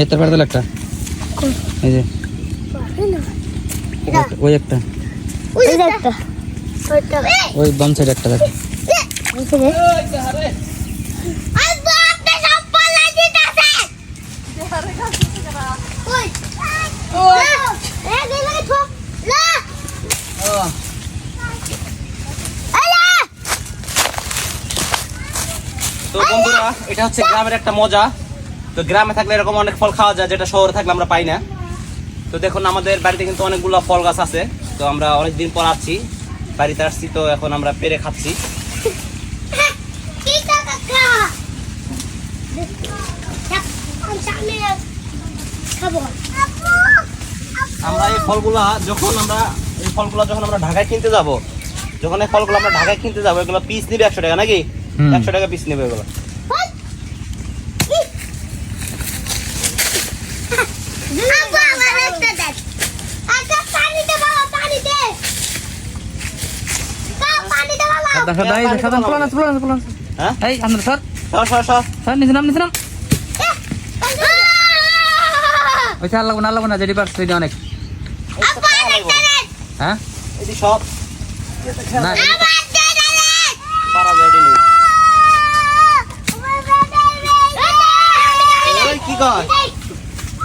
এই তোর পাড়ে একটা এই যে ওই একটা ওই যে একটা ওইটা ওই বাম সাইড একটা দেখ ওইটা রে আব্বা আপনি সব পালা দিতেছে ওই ওই এ গেলে তো লা আলা তো বন্ধুরা এটা হচ্ছে গ্রামের একটা মজা। তো গ্রামে থাকলে এরকম অনেক ফল খাওয়া যায় যেটা শহরে থাকলে আমরা পাই না। তো দেখুন আমাদের বাড়িতে কিন্তু অনেকগুলো ফল গাছ আছে। তো আমরা অনেকদিন পর আসছি বাড়িতে আসছি তো এখন আমরা পেরে খাচ্ছি। আমরা এই ফলগুলা যখন আমরা এই ফলগুলা যখন আমরা ঢাকায় কিনতে যাব যখন এই ফলগুলো আমরা ঢাকায় কিনতে যাব এগুলো পিস নিবে একশো টাকা নাকি? একশো টাকা পিস নেবে এগুলো আপু আমার একটা দেন আচ্ছা পানি দে বাবা পানি দে বাবা পানি দে বাবা সাদা সাদা এই যে সাদা পোলান আছে পোলান আছে পোলান আছে। হ্যাঁ এই আমরা সর সর সর সর সর নিচে নাম নিচে নাম ওই চাল লাগবো না লাগবো না যেটি পারছ এটা অনেক দেন হ্যাঁ এটি সব না পারা যায় এটি নেই কি কয়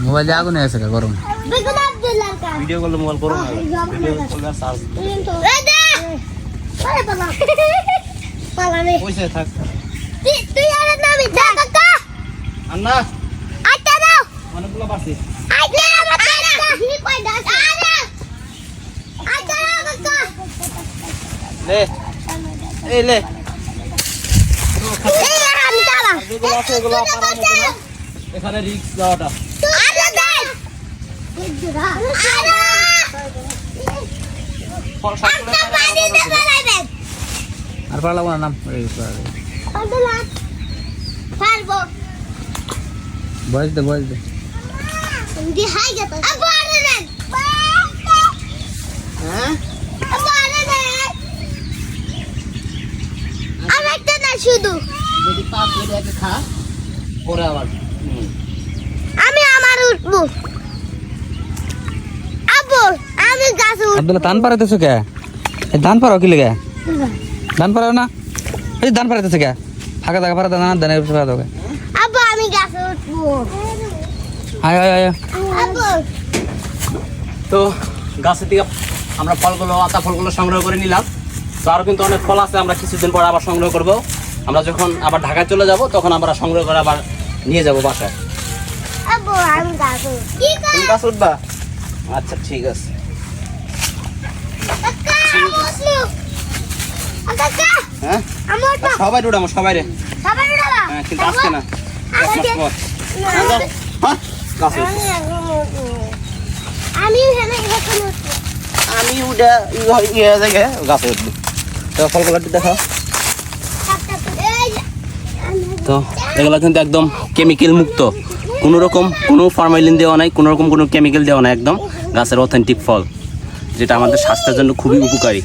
মোবাইলে আগুন হয়ে গেছে গরম বেগুন আব্দুল্লাহ কা ভিডিও করলে মোবাইল করো ভিডিও করলে চার্জ দে পালা পালা পালা নে পয়সা থাক তুই আর নামি দে কাকা আর না আটা দাও অনেকগুলো পাচ্ছি আটা আমার কাকা হি কই দাও আরে দাও কাকা লে এই লে এই আমি দাও যেগুলো আছে এগুলো না এখানে রিক্স দেওয়াটা আরে দেন আরে আর পারা না নাম বয়স দে বয়স দে। হ্যাঁ? শুধু। যদি খা পরে আবার। আমি আমার উঠবো আব্বু আমি গাছে উঠবো আব্দুল্লাহ ধান পাড়াইতেছো কে? এই ধান পাড়াও কি লেগে? ধান পাড়াও না? এই ধান পাড়াইতেছে কে? ফাঁকা থাকা পাড়া ধান ধানের পাড়া দাও আব্বু আমি গাছে উঠবো। আয় আয় আয়। আব্বু। তো গাছের থেকে আমরা ফলগুলো আতা ফলগুলো সংগ্রহ করে নিলাম। তো আরও কিন্তু অনেক ফল আছে আমরা কিছুদিন পর আবার সংগ্রহ করব। আমরা যখন আবার ঢাকায় চলে যাব তখন আমরা সংগ্রহ করে আবার নিয়ে যাব বাসায়। আব্বু আমি গাছে কি তুমি গাছ উঠবা? আচ্ছা ঠিক আছে কাকা আমি উঠল আ, কাকা হ্যাঁ? সবাই উঠাবো সবাই রে হ্যাঁ কিন্তু না। হ্যাঁ। আমি উঠে ইয়ে দেখে গাছে উঠবো। তো ফলগুলো একটু দেখাও। এই তো এগুলো কিন্তু একদম কেমিক্যাল মুক্ত। কোনো রকম কোনো ফর্মালিন দেওয়া নাই কোনো রকম কোনো কেমিক্যাল দেওয়া নাই একদম গাছের অথেন্টিক ফল যেটা আমাদের স্বাস্থ্যের জন্য খুবই উপকারী।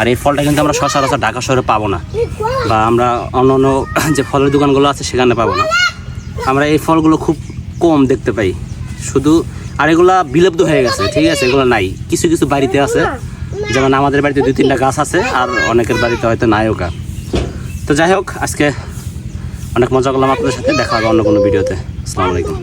আর এই ফলটা কিন্তু আমরা সচরাচর ঢাকা শহরে পাবো না। বা আমরা অন্য অন্য যে ফলের দোকানগুলো আছে সেখানে পাবো না। আমরা এই ফলগুলো খুব কম দেখতে পাই। শুধু আর এগুলা বিলুপ্ত হয়ে গেছে, ঠিক আছে? এগুলো নাই। কিছু কিছু বাড়িতে আছে। যেমন আমাদের বাড়িতে দুই তিনটা গাছ আছে আর অনেকের বাড়িতে হয়তো নায়কা তো যাই হোক, আজকে অনেক মজা করলাম আপনাদের সাথে। দেখা হবে অন্য কোনো ভিডিওতে। আসসালামু আলাইকুম।